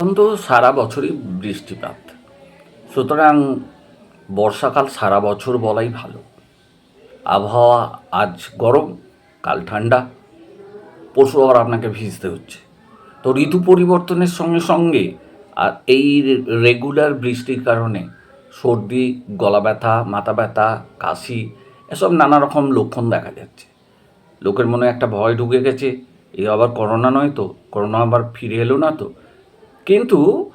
এখন তো সারা বছরই বৃষ্টিপাত। সুতরাং বর্ষাকাল সারা বছর বলাই ভালো। আবহাওয়া আজ গরম, কাল ঠান্ডা। পরশু আবার আপনাকে ভিজতে হচ্ছে। তো ঋতু পরিবর্তনের সঙ্গে সঙ্গে আর এই রেগুলার বৃষ্টির কারণে সর্দি, গলা ব্যথা, মাথা ব্যথা, কাশি, এসব নানা রকম লক্ষণ দেখা যাচ্ছে। লোকের মনে একটা ভয় ঢুকে গেছে এই আবার করোনা নয় তো, করোনা আবার ফিরে এলো না তো। কিন্তু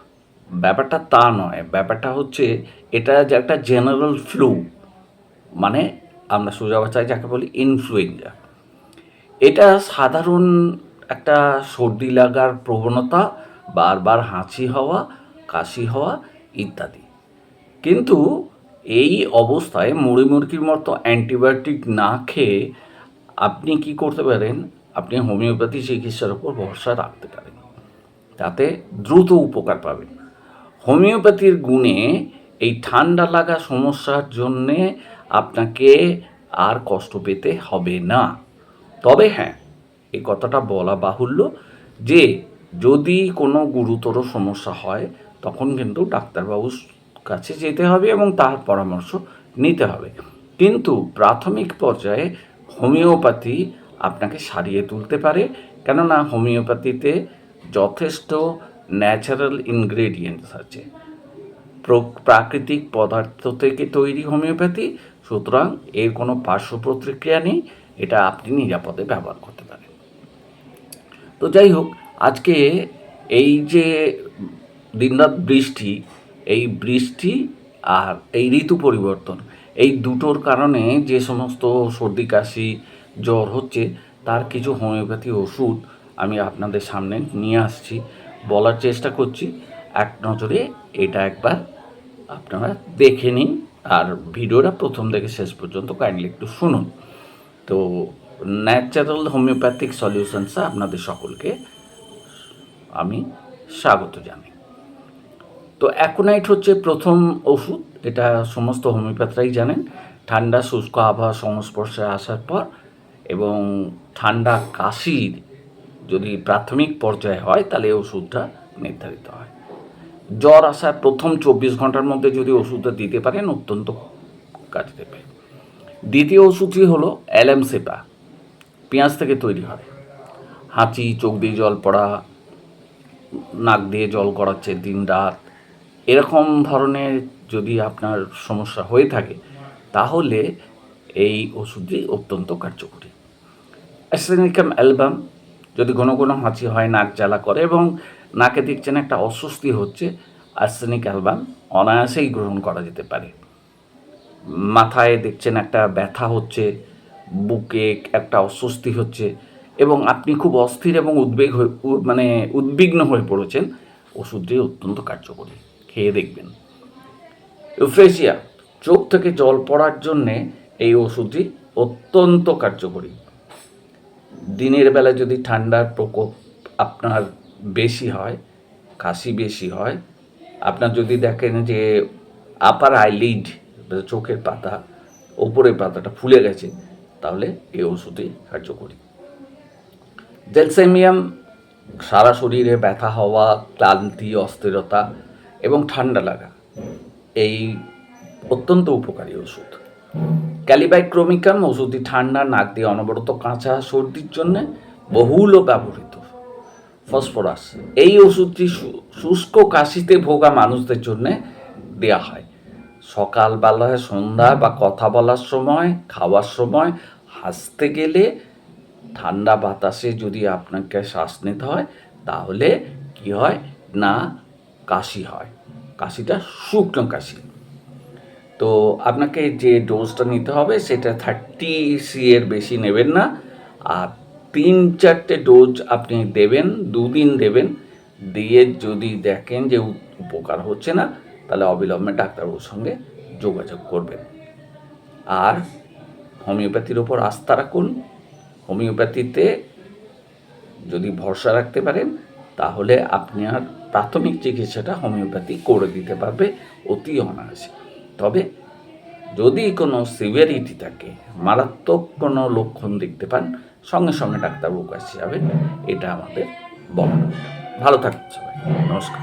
ব্যাপারটা তা নয়। ব্যাপারটা হচ্ছে এটা যে একটা জেনারেল ফ্লু মানে আমরা সোজা বাচ্চায় যাকে বলি ইনফ্লুয়েঞ্জা এটা সাধারণ একটা সর্দি লাগার প্রবণতা, বারবার হাঁচি হওয়া, কাশি হওয়া ইত্যাদি। কিন্তু এই অবস্থায় মুড়ি মুরগির মতো অ্যান্টিবায়োটিক না খেয়ে আপনি কি করতে পারেন? আপনি হোমিওপ্যাথি চিকিৎসার উপর ভরসা রাখতে পারেন। তাতে দ্রুত উপকার পাবেন হোমিওপ্যাথির গুণে এই ঠান্ডা লাগা সমস্যার জন্যে আপনাকে আর কষ্ট পেতে হবে না। তবে হ্যাঁ এই কথাটা বলা বাহুল্য যে, যদি কোনো গুরুতর সমস্যা হয়, তখন কিন্তু ডাক্তারবাবুর কাছে যেতে হবে এবং তার পরামর্শ নিতে হবে। কিন্তু প্রাথমিক পর্যায়ে হোমিওপ্যাথি আপনাকে সারিয়ে তুলতে পারে। কেননা হোমিওপ্যাথিতে যথেষ্ট ন্যাচারাল ইনগ্রেডিয়েন্টস আছে। প্র- প্রাকৃতিক পদার্থ থেকে তৈরি হোমিওপ্যাথি, সুতরাং এর কোনো পার্শ্ব প্রতিক্রিয়া নেই, এটা আপনি নিরাপদে ব্যবহার করতে পারেন। তো যাই হোক, আজকে এই যে দিনরাত বৃষ্টি, এই বৃষ্টি আর এই ঋতু পরিবর্তন, এই দুটোর কারণে যে সমস্ত সর্দি, কাশি, জ্বর হচ্ছে, তার কিছু হোমিওপ্যাথি ওষুধ আমি আপনাদের সামনে নিয়ে আসছি। বলার চেষ্টা করছি, এক নজরে এটা একবার আপনারা দেখে নিন আর ভিডিওটা প্রথম থেকে শেষ পর্যন্ত কাইন্ডলি একটু শুনুন। তো ন্যাচারাল হোমিওপ্যাথিক সলিউশনসে আপনাদের সকলকে আমি স্বাগত জানাই। তো অ্যাকোনাইট হচ্ছে প্রথম ওষুধ, এটা সমস্ত হোমিওপ্যাথরাই জানেন। ঠান্ডা, শুষ্ক আবহাওয়া সংস্পর্শে আসার পর এবং ঠান্ডা কাশির যদি প্রাথমিক পর্যায়ে হয়, তাহলে ওষুধটা নির্ধারিত হয়। জ্বর আসার প্রথম চব্বিশ ঘণ্টার মধ্যে যদি ওষুধটা দিতে পারেন, অত্যন্ত কাজ দেবে। দ্বিতীয় ওষুধটি হলো অ্যালামসেপা। পেঁয়াজ থেকে তৈরি হয়। হাঁচি, চোখ দিয়ে জল পড়া, নাক দিয়ে জল করাচ্ছে দিন রাত, এরকম ধরনের যদি আপনার সমস্যা হয়ে থাকে, তাহলে এই ওষুধটি অত্যন্ত কার্যকরী। অ্যাস্ট্রেনিকাম অ্যালবাম যদি ঘন ঘন হাঁচি হয়, নাক জ্বালা করে এবং নাকে দেখছেন একটা অস্বস্তি হচ্ছে, আর্সেনিক অ্যালবাম অনায়াসেই গ্রহণ করা যেতে পারে। মাথায় দেখছেন একটা ব্যথা হচ্ছে, বুকে একটা অস্বস্তি হচ্ছে এবং আপনি খুব অস্থির এবং উদ্বেগ হয়ে মানে উদ্বিগ্ন হয়ে পড়েছেন। ওষুধটি অত্যন্ত কার্যকরী। খেয়ে দেখবেন। ইউফ্রেশিয়া, চোখ থেকে জল পড়ার জন্যে এই ওষুধটি অত্যন্ত কার্যকরী। দিনের বেলা যদি ঠান্ডার প্রকোপ আপনার বেশি হয়, কাশি বেশি হয়, আপনার যদি দেখেন যে আপার আইলিড চোখের পাতা, ওপরের পাতাটা ফুলে গেছে, তাহলে এই ওষুধই কার্যকরী। জেলসেমিয়াম সারা শরীরে ব্যথা হওয়া, ক্লান্তি, অস্থিরতা এবং ঠান্ডা লাগা, এই অত্যন্ত উপকারী ওষুধ। ক্যালিবাইক্রোমিকাম ওষুধটি ঠান্ডা নাক দিয়ে অনবরত কাঁচা সর্দির জন্য বহুল ব্যবহৃত ফসফরাস। এই ওষুধটি শুষ্ক কাশিতে ভোগা মানুষদের জন্য দেয়া হয়। সকালবেলায় সন্ধ্যা বা কথা বলার সময়, খাওয়ার সময় হাসতে গেলে ঠান্ডা বাতাসে যদি আপনাকে শ্বাস নিতে হয়, তাহলে কি হয়? না, কাশি হয়। কাশিটা শুকনো কাশি। তো আপনাকে যে ডোজটা নিতে হবে, সেটা থার্টি সি এর বেশি নেবেন না। আর তিন চারটে ডোজ আপনি দেবেন, দুদিন দেবেন। দিয়ে যদি দেখেন যে উপকার হচ্ছে না, তাহলে অবিলম্বে ডাক্তারবাবুর সঙ্গে যোগাযোগ করবেন। আর হোমিওপ্যাথির ওপর আস্থা রাখুন। হোমিওপ্যাথিতে যদি ভরসা রাখতে পারেন, তাহলে আপনার প্রাথমিক চিকিৎসাটা হোমিওপ্যাথি করে দিতে পারবে অতি অনায়াসে। তবে যদি কোনো সিভিয়ারিটি থাকে, মারাত্মক কোনো লক্ষণ দেখতে পান, সঙ্গে সঙ্গে ডাক্তারবাবু কাছে যাবেন এটা আমাদের বলা ভালো থাকুন সবাই। নমস্কার।